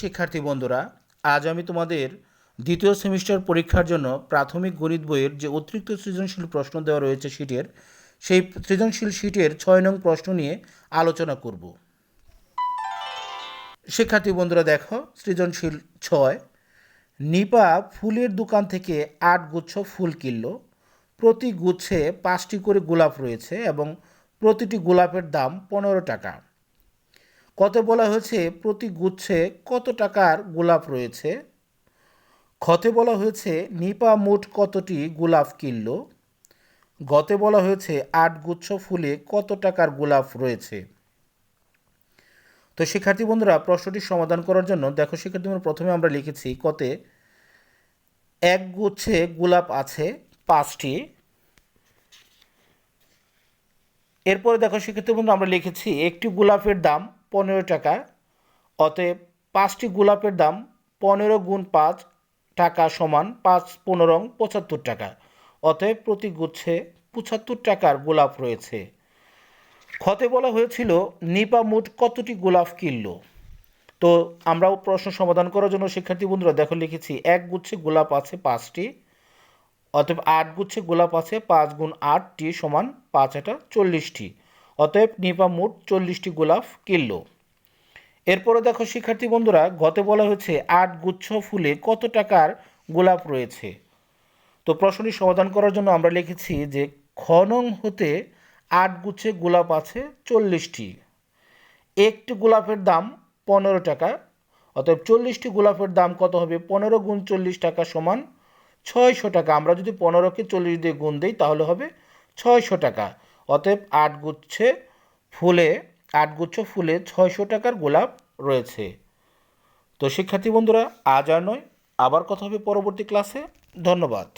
শিক্ষার্থী বন্ধুরা, আজ আমি তোমাদের দ্বিতীয় সেমিস্টার পরীক্ষার জন্য প্রাথমিক গণিত বইয়ের যে অতিরিক্ত সৃজনশীল প্রশ্ন দেওয়া রয়েছে শীটের সেই সৃজনশীল শীটের ছয় নং প্রশ্ন নিয়ে আলোচনা করব। শিক্ষার্থী বন্ধুরা, দেখো, সৃজনশীল ছয়, নিপা ফুলের দোকান থেকে আট গুচ্ছ ফুল কিনল, প্রতি গুচ্ছে পাঁচটি করে গোলাপ রয়েছে এবং প্রতিটি গোলাপের দাম পনেরো টাকা। কত বলা হয়েছে? প্রতি গুচ্ছে কত টাকার গোলাপ রয়েছে? ক্ষতে বলা হয়েছে, নিপা মোট কতটি গোলাপ কিনল? গতে বলা হয়েছে, আট গুচ্ছ ফুলে কত টাকার গোলাপ রয়েছে? তো শিক্ষার্থী বন্ধুরা, প্রশ্নটি সমাধান করার জন্য দেখো শিক্ষার্থী বন্ধুরা, প্রথমে আমরা লিখেছি কতে এক গুচ্ছে গোলাপ আছে পাঁচটি। এরপরে দেখো শিক্ষার্থী বন্ধু আমরা লিখেছি একটি গোলাপের দাম পনেরো টাকা। অতএব পাঁচটি গোলাপের দাম পনেরো গুণ পাঁচ টাকা সমান পাঁচ পনেরো পঁচাত্তর টাকা। অতএব প্রতি গুচ্ছে পঁচাত্তর টাকার গোলাপ রয়েছে। ক্ষতে বলা হয়েছিল, নিপা মোট কতটি গোলাপ কিনল? তো আমরাও প্রশ্ন সমাধান করার জন্য শিক্ষার্থী বন্ধুরা, দেখো লিখেছি, এক গুচ্ছে গোলাপ আছে পাঁচটি। অতএব আট গুচ্ছে গোলাপ আছে, পাঁচ গুণ আটটি সমান পাঁচ আটা চল্লিশটি। অতএব নিপা মোট চল্লিশটি গোলাপ কিনল। এরপরে দেখো, শিক্ষার্থী বন্ধুরা, গতে বলা হয়েছে আট গুচ্ছ ফুলে কত টাকার গোলাপ রয়েছে? তো প্রশ্নটি সমাধান করার জন্য আমরা লিখেছি যে খনং হতে আট গুচ্ছে গোলাপ আছে চল্লিশটি। একটি গোলাপের দাম পনেরো টাকা, অতএব চল্লিশটি গোলাপের দাম কত হবে? পনেরো গুণ চল্লিশ টাকা সমান ছয়শো টাকা। আমরা যদি পনেরোকে চল্লিশ দিয়ে গুণ দিই, তাহলে হবে ছয়শো টাকা। অতএব আট গুচ্ছে ফুলে আট গুচ্ছ ফুলে ছয়শো টাকার গোলাপ রয়েছে। তো শিক্ষার্থী বন্ধুরা, আজ আর নয়, আবার কথা হবে পরবর্তী ক্লাসে ধন্যবাদ।